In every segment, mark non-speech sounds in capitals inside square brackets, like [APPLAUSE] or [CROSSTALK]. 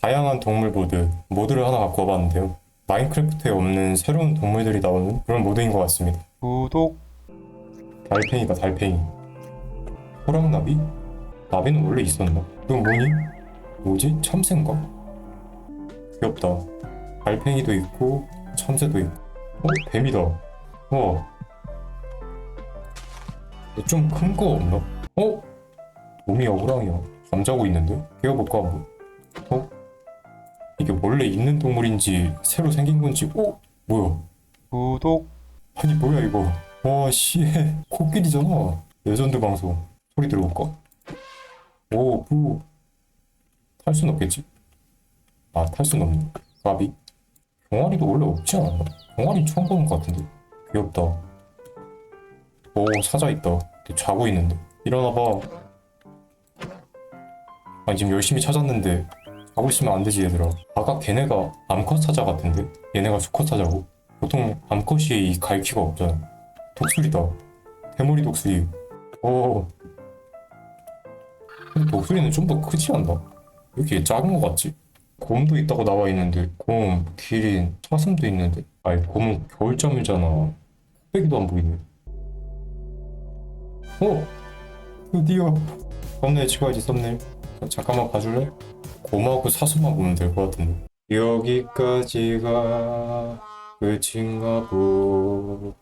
다양한 동물 모드 모드를 하나 갖고 와봤는데요. 마인크래프트에 없는 새로운 동물들이 나오는 그런 모드인 것 같습니다. 구독. 달팽이가 달팽이. 호랑나비? 나비는 원래 있었나? 이건 뭐니? 뭐지? 참새인가? 귀엽다. 달팽이도 있고 참새도 있고. 어? 뱀이다. 어. 좀 큰 거 없나? 어? 곰이야 호랑이야. 잠자고 있는데? 깨워볼까 한번. 어? 이게 원래 있는 동물인지 새로 생긴 건지 어? 뭐야? 구독. 아니 뭐야 이거? 와 씨, [LAUGHS] 코끼리잖아. 레전드 방송. 소리 들어볼까? 오부. 탈 순 없겠지? 아탈 순 없네. 가비? 병아리도 원래 없지 않았나? 병아리 처음 보는 것 같은데. 귀엽다. 오 사자 있다. 자고 있는데. 일어나봐. 아니 지금 열심히 찾았는데 하고 있으면 안 되지 얘들아. 아까 걔네가 암컷 사자 같은데? 얘네가 수컷 사자고? 보통 암컷이 이 갈퀴가 없잖아. 독수리다. 대머리 독수리. 오. 근데 독수리는 좀 더 크지 않나? 왜 이렇게 작은 거 같지? 곰도 있다고 나와 있는데 곰, 기린, 사슴도 있는데. 아니 곰은 겨울잠이잖아. 코빼기도 안 보이네. 어? 드디어. 썸네일 찍어야지 썸네일. 자, 잠깐만 봐줄래? 곰하고 사슴만 보면 될 것 같은데. 여기까지가 끝인가 보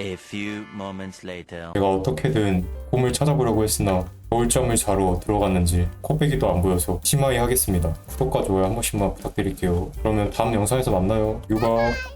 A few moments later. 제가 어떻게든 곰을 찾아보려고 했으나 겨울잠을 자러 들어갔는지 코빼기도 안 보여서 심하게 하겠습니다. 구독과 좋아요 한 번씩만 부탁드릴게요. 그러면 다음 영상에서 만나요. 유바